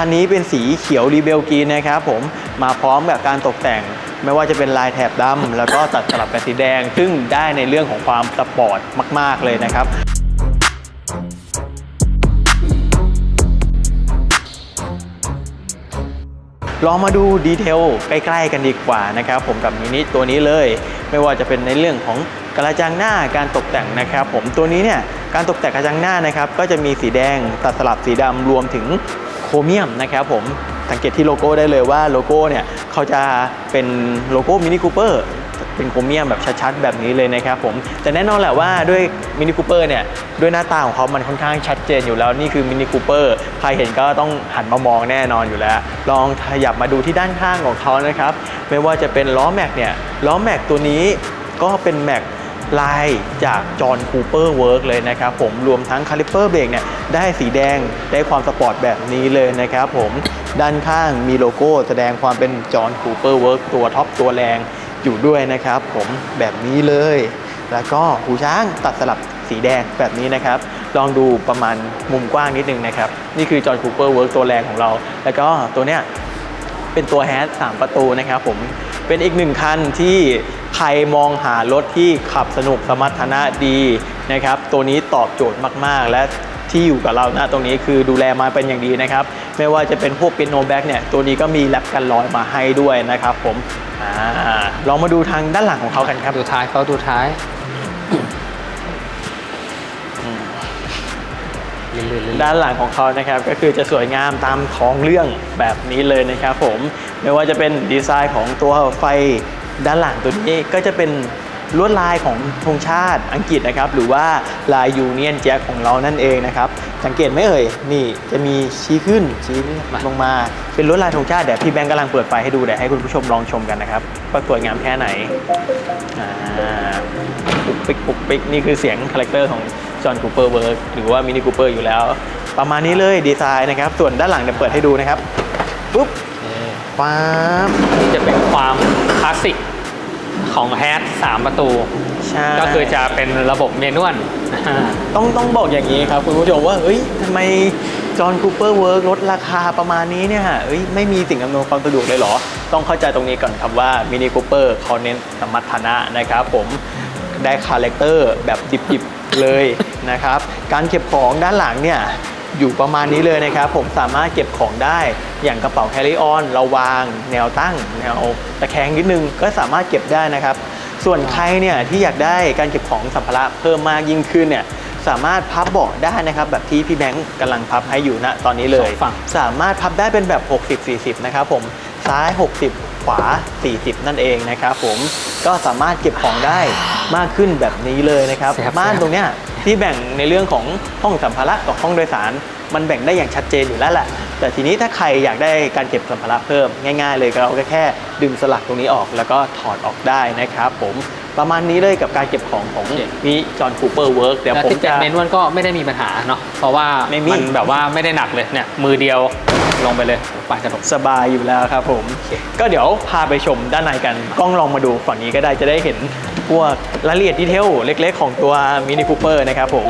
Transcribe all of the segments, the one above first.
คันนี้เป็นสีเขียวรีเบลกีนนะครับผมมาพร้อมกับการตกแต่ง ไม่ว่าจะเป็นลายแถบดำแล้วก็ตัดสลับกับสีแดง ซึ่งได้ในเรื่องของความสปอร์ตมาก ๆ เลยนะครับลองมาดูดีเทลใกล้ๆกันดีกว่านะครับผมกับมินิตัวนี้เลย ไม่ว่าจะเป็นในเรื่องของกระจังหน้าการตกแต่งนะครับ ผมตัวนี้เนี่ยการตกแต่งกระจังหน้านะครับ ก็จะมีสีแดงตัดสลับสีดำรวมถึง โครเมียมนะครับผมสังเกตที่โลโก้ได้เลยว่าโลโก้เนี่ยเขาจะเป็นโลโก้มินิคูเปอร์เป็นโครเมียมแบบชัดๆ แบบนี้เลยนะครับผมแต่แน่นอนแหละว่าด้วยมินิคูเปอร์เนี่ยด้วยหน้าตาของเขามันค่อนข้างชัดเจนอยู่แล้วนี่คือมินิคูเปอร์ใครเห็นก็ต้องหันมามองแน่นอนอยู่แล้ว ลองขยับมาดูที่ด้านข้างของเขานะครับ ไม่ว่าจะเป็นล้อแม็กเนี่ยล้อแม็กตัวนี้ก็เป็นแม็ก ลายจากจอห์นคูเปอร์เวิร์กเลยนะครับผมรวมทั้งคาลิปเปอร์เบรกเนี่ยได้สีแดงได้ความสปอร์ตแบบนี้เลยนะครับผมด้านข้างมีโลโก้แสดงความเป็นจอห์นคูเปอร์เวิร์กตัวท็อปตัวแรงอยู่ด้วยนะครับผมแบบนี้เลย แล้วก็หูช้างตัดสลับสีแดงแบบนี้นะครับ ลองดูประมาณมุมกว้างนิดนึงนะครับ นี่คือจอห์นคูเปอร์เวิร์กตัวแรงของเรา แล้วก็ตัวเนี้ยเป็นตัวแฮช3ประตูนะครับผมเป็นอีกหนึ่งคันที่ ใครมองหารถที่ขับสนุกสมรรถนะดีนะครับ ตัวนี้ตอบโจทย์มาก ๆ และที่อยู่กับเรานะตรงนี้คือดูแลมาเป็นอย่างดีนะครับ ไม่ว่าจะเป็นพวกเป็นโนแบ็กเนี่ย ตัวนี้ก็มีแรปกันลอยมาให้ด้วยนะครับผมอาลองมาดูทางด้านหลังของเขากันครับ ดูท้ายเขาดูท้ายลื่นๆๆด้านหลังของเขานะครับก็คือจะสวยงามตามท้องเรื่องแบบนี้เลยนะครับผมไม่ว่าจะเป็นดีไซน์ของตัวไฟ ด้านหลังตัวนี้ก็จะเป็นลวดลายของธงชาติอังกฤษนะครับ หรือว่าลายยูเนียนแจ็คของเรานั่นเองนะครับ สังเกตไหมเอ่ย นี่จะมีชี้ขึ้นชี้ลงมา เป็นลวดลายธงชาติเดี๋ยวพี่แบงค์กำลังเปิดไฟให้ดูเดี๋ยวให้คุณผู้ชมลองชมกันนะครับว่าสวยงามแค่ไหนอ่าปุกปิกปุกปิกนี่คือเสียงคาแรคเตอร์ของจอห์นคูเปอร์เวิร์กหรือว่ามินิคูเปอร์อยู่แล้ว ประมาณนี้เลยดีไซน์นะครับ ส่วนด้านหลังเดี๋ยวเปิดให้ดูนะครับปุ๊บป๊าบนี่จะเป็นความคลาสสิก ของแฮชสามประตู ใช่ก็คือจะเป็นระบบเมนวล ต้องต้องบอกอย่างนี้ครับ คุณผู้ชมว่าเฮ้ยทำไมจอห์นคูเปอร์เวิร์กลดราคาประมาณนี้เนี่ยเอ้ยไม่มีสิ่งอำนวยความสะดวกเลยเหรอ ต้องเข้าใจตรงนี้ก่อนครับว่ามินิคูเปอร์เขาเน้นสมรรถนะนะครับผมได้คาแรคเตอร์แบบดิบๆเลยนะครับ การเก็บของด้านหลังเนี่ย อยู่ประมาณนี้เลยนะครับ ผมสามารถเก็บของได้อย่างกระเป๋าแคริออนเราวางแนวตั้ง แนวตะแคงนิดนึงก็สามารถเก็บได้นะครับ ส่วนใครเนี่ยที่อยากได้การเก็บของสัมภาระเพิ่มมากยิ่งขึ้นเนี่ยสามารถพับเบาะได้นะครับ แบบที่พี่แบงค์กำลังพับให้อยู่ณตอนนี้เลยสองฝั่งสามารถพับได้เป็นแบบ 60-40 นะครับผมซ้าย 60 ขวา 40 นั่นเองนะครับผมก็สามารถเก็บของได้มากขึ้นแบบนี้เลยนะครับแซ่บๆม่านตรงเนี้ย ที่แบ่งในเรื่องของห้องสัมภาระกับห้องโดยสาร มันแบ่งได้อย่างชัดเจนอยู่แล้วแหละแต่ทีนี้ถ้าใครอยากได้การเก็บสัมภาระเพิ่มง่าย ๆ เลยก็เราก็แค่ดึงสลักตรงนี้ออก แล้วก็ถอดออกได้นะครับผมประมาณนี้เลยกับการเก็บของของนี่จอห์นคูเปอร์เวิร์กเดี๋ยวแล้วผมที่เป็จะนเมนวลก็ไม่ได้มีปัญหาเนาะเพราะว่าไม่มีนแบบว่าไม่ได้หนักเลยเนี่ยมือเดียว ลงไปเลยปาดกระดกสบายอยู่แล้วครับผม ก็เดี๋ยวพาไปชมด้านในกัน กล้องลองมาดูฝั่งนี้ก็ได้จะได้เห็นพวกรายละเอียดดีเทลเล็กๆ ของตัวมินิคูเปอร์นะครับผม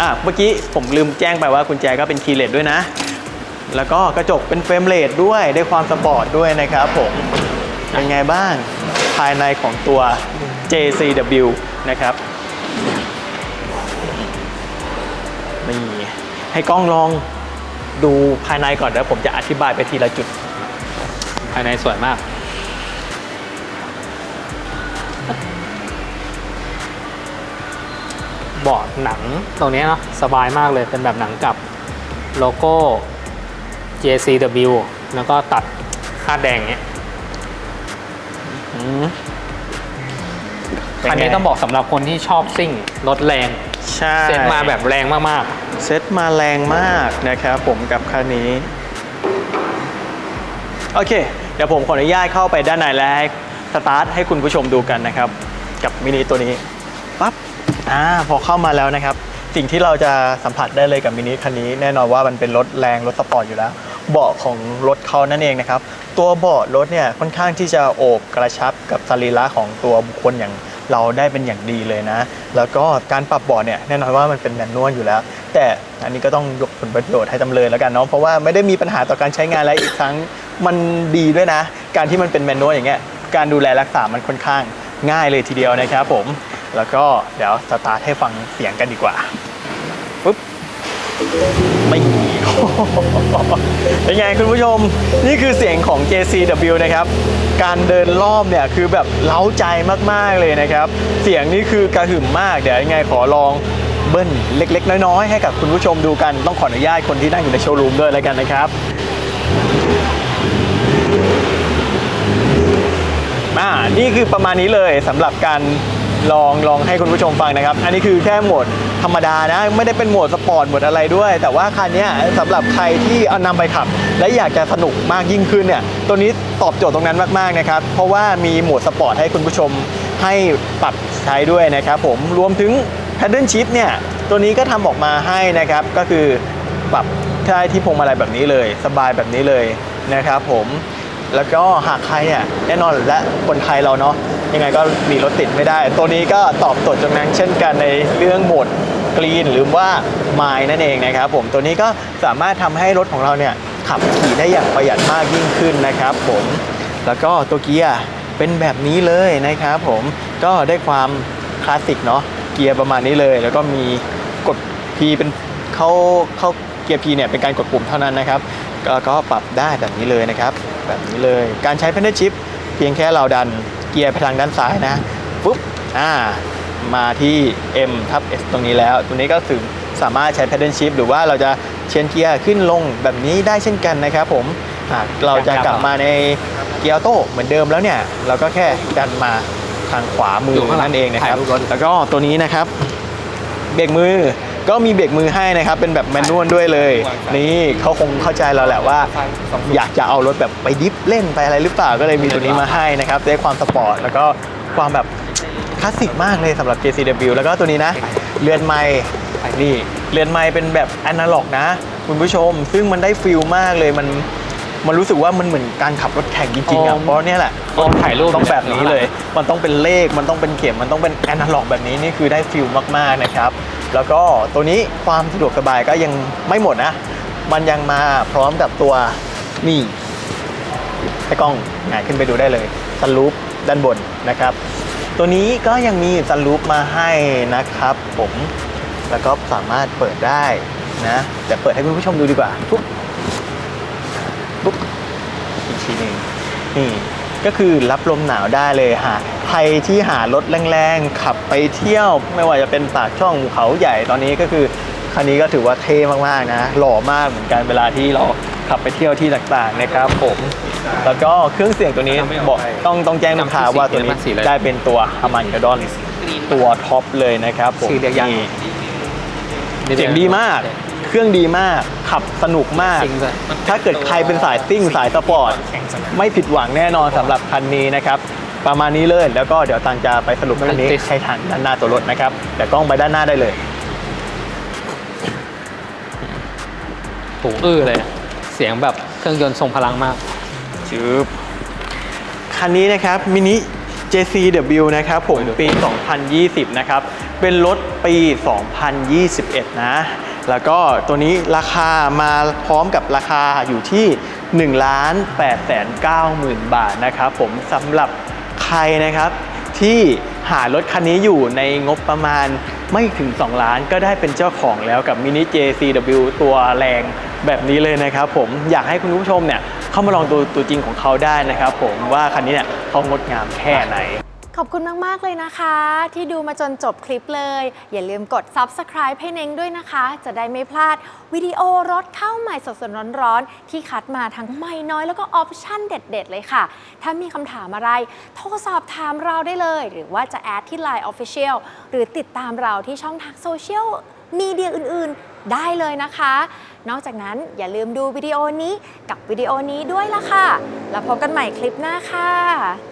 อะเมื่อกี้ผมลืมแจ้งไปว่ากุญแจก็เป็นคีย์เลสด้วยนะ แล้วก็กระจกเป็นเฟรมเลสด้วยได้ความสปอร์ตด้วยนะครับผมเป็นไงบ้างภายในของตัว JCW นะครับนี่ให้กล้องลอง ดูภายในก่อนแล้วผมจะอธิบายไปทีละจุด ภายในสวยมากเบาะหนังตรงนี้เนาะสบายมากเลยเป็นแบบหนังกับโลโก้ JCW แล้วก็ตัดคาดแดงเนี้ยอืมคันนี้เป็นไงต้องบอกสำหรับคนที่ชอบซิ่งรถแรง ใช่ เซ็ตมาแบบแรงมาก เซ็ตมาแรงมากนะครับผมกับคันนี้ โอเค เดี๋ยวผมขออนุญาตเข้าไปด้านในแล้วสตาร์ทให้คุณผู้ชมดูกันนะครับ กับมินิตัวนี้ปั๊บอ่าพอเข้ามาแล้วนะครับ สิ่งที่เราจะสัมผัสได้เลยกับมินิคันนี้ แน่นอนว่ามันเป็นรถแรงรถสปอร์ตอยู่แล้ว เบาะของรถเขานั่นเองนะครับ ตัวเบาะรถเนี่ยค่อนข้างที่จะโอบกระชับกับสรีระของตัวบุคคลอย่าง เราได้เป็นอย่างดีเลยนะ แล้วก็การปรับเบาะเนี่ยแน่นอนว่ามันเป็นแมนนวลอยู่แล้ว แต่อันนี้ก็ต้องยกผลประโยชน์ให้จำเลยแล้วกันเนาะเพราะว่าไม่ได้มีปัญหาต่อการใช้งานและอีกครั้งมันดีด้วยนะ การที่มันเป็นแมนนวลอย่างเงี้ยการดูแลรักษามันค่อนข้างง่ายเลยทีเดียวนะครับผมแล้วก็เดี๋ยวสตาร์ทให้ฟังเสียงกันดีกว่าปุ๊บไม่ เป็นไงคุณผู้ชมนี่คือเสียงของ JCW นะครับ การเดินรอบเนี่ยคือแบบเล้าใจมากๆเลยนะครับ เสียงนี่คือกระหึ่มมาก เดี๋ยวยังไงขอลองเบิ้ลเล็ก ๆ น้อยๆ ให้กับคุณผู้ชมดูกันต้องขออนุญาตคนที่นั่งอยู่ในโชว์รูมด้วยแล้วกันนะครับอ่านี่คือประมาณนี้เลยสำหรับการลองลองให้คุณผู้ชมฟังนะครับ อันนี้คือแค่โหมด ธรรมดานะ ไม่ได้เป็นโหมดสปอร์ตหมดอะไรด้วย แต่ว่าคันนี้สำหรับใครที่เอานำไปขับ และอยากจะสนุกมากยิ่งขึ้นเนี่ยตัวนี้ตอบโจทย์ตรงนั้นมากๆนะครับ เพราะว่ามีโหมดสปอร์ตให้คุณผู้ชมให้ปรับใช้ด้วยนะครับผมรวมถึง Paddle Shift เนี่ยตัวนี้ก็ทำออกมาให้นะครับ ก็คือปรับได้ที่พวงมาลัยแบบนี้เลย สบายแบบนี้เลยนะครับผมแล้วก็หากใครเนี่ยแน่นอนและคนไทยเราเนาะยังไงก็มีรถติดไม่ได้ ตัวนี้ก็ตอบโจทย์ตรงนั้นเช่นกันในเรื่องโหมด กรีนหรือว่าไมล์นั่นเองนะครับผมตัวนี้ก็สามารถทำให้รถของเราเนี่ยขับขี่ได้อย่างประหยัดมากยิ่งขึ้นนะครับผมแล้วก็ตัวเกียร์เป็นแบบนี้เลยนะครับผมก็ได้ความคลาสสิกเนาะเกียร์ประมาณนี้เลย แล้วก็มีกด P เป็นเข้าเข้าเกียร์ P เนี่ยเป็นการกดปุ่มเท่านั้นนะครับก็ก็ปรับได้แบบนี้เลยนะครับ แบบนี้เลยการใช้ Pedal Shift เพียงแค่เราดันเกียร์ไปทางด้านซ้ายนะปุ๊บอ่า มาที่ M ทับ S ตรงนี้แล้วตรงนี้ก็ถึงสามารถใช้ Pedal Shift หรือว่าเราจะเชนเกียร์ขึ้นลงแบบนี้ได้เช่นกันนะครับผมหากเราจะกลับมาในเกียร์ออโต้เหมือนเดิมแล้วเนี่ย เราก็แค่ดันมาทางขวามืออยู่ข้างหลังนั่นเองนะครับถ่ายรูปรถแล้วก็ตัวนี้นะครับ เบรกมือก็มีเบรกมือให้นะครับ เป็นแบบแมนนวลด้วยเลย นี่เขาคงเข้าใจเราแหละว่า อยากจะเอารถแบบไปดิฟเล่นไปอะไรหรือเปล่าก็เลยมีตัวนี้มาให้นะครับได้ความสปอร์ตแล้วก็ความแบบ คลาสสิกมากเลยสำหรับ JCW แล้วก็ตัวนี้นะ เรือนไม้นี่เรือนไม้เป็นแบบอนาล็อกนะ คุณผู้ชม ซึ่งมันได้ฟิลมากเลยมันมันรู้สึกว่ามันเหมือนการขับรถแข่งจริงๆอ๋อะอเพราะเนี่ยแหละลองถ่ายรูปต้องแบบนี้เลย มันต้องเป็นเลข มันต้องเป็นเข็ม มันต้องเป็นแอนาล็อกแบบนี้ นี่คือได้ฟิลมากๆนะครับ แล้วก็ตัวนี้ความสะดวกสบายก็ยังไม่หมดนะ มันยังมาพร้อมกับตัวนี่ให้กล้องหงายขึ้นไปดูได้เลยซันรูปด้านบนนะครับ ตัวนี้ก็ยังมีซันรูปมาให้นะครับ ผมแล้วก็สามารถเปิดได้นะแต่เปิดให้คุณผู้ชมดูดีกว่าปุ๊บปุ๊บอีกทีหนึ่งนี่ก็คือรับลมหนาวได้เลยหาใครที่หารถแรงๆ ขับไปเที่ยว ไม่ว่าจะเป็นปากช่องเขาใหญ่ตอนนี้ก็คือคันนี้ก็ถือว่าเท่มากๆนะ หล่อมากเหมือนกันเวลาที่เราขับไปเที่ยวที่ต่างๆนะครับผม แล้วก็เครื่องเสียงตัวนี้บอกต้องต้องแจ้งลูกค้าว่าตัวนี้ได้เป็นตัวฮามันกาดอนตัวท็อปเลยนะครับผมชื่อเรียกยังนี่เสียงดีมาก เครื่องดีมาก ขับสนุกมากซิงด้วยถ้าเกิดใครเป็นสายซิ่งสายสปอร์ต ไม่ผิดหวังแน่นอนสำหรับคันนี้นะครับ ประมาณนี้เลย แล้วก็เดี๋ยวตังจะไปสรุปคันนี้ให้ทางด้านหน้าตัวรถนะครับ แต่กล้องไปด้านหน้าได้เลยหูอื้อเลย เสียงแบบเครื่องยนต์ทรงพลังมาก ชืบคันนี้นะครับมินิ JCW นะครับผมปี 2020 นะครับ เป็นรถปี 2021 นะ แล้วก็ตัวนี้ราคามาพร้อมกับราคาอยู่ที่ 1 8 9 0 0 0 0บาทนะครับผมสำหรับใครนะครับที่หารถคันนี้อยู่ในงบประมาณ ไม่ถึง 2 ล้านก็ได้เป็นเจ้าของแล้วกับมินิ JCW ตัวแรงแบบนี้เลยนะครับผมอยากให้คุณผู้ชมเนี่ยเข้ามาลองตัวตัวจริงของเขาได้นะครับผมว่าคันนี้เนี่ยเขางดงามแค่ไหน อบคุณมาก ๆ เลยนะคะ ที่ดูมาจนจบคลิปเลย อย่าลืมกด subscribe ให้เน้งด้วยนะคะ จะได้ไม่พลาดวิดีโอรถเข้าใหม่สดๆร้อนๆ ที่คัดมาทั้งไม่น้อยแล้วก็ออปชั่นเด็ด ๆ เลยค่ะ ถ้ามีคำถามอะไร โทรสอบถามเราได้เลย หรือว่าจะแอดที่ Line Official หรือติดตามเราที่ช่องทางโซเชียลมีเดียอื่น ๆ ได้เลยนะคะ นอกจากนั้นอย่าลืมดูวิดีโอนี้กับวิดีโอนี้ด้วยล่ะค่ะ แล้วพบกันใหม่คลิปหน้าค่ะ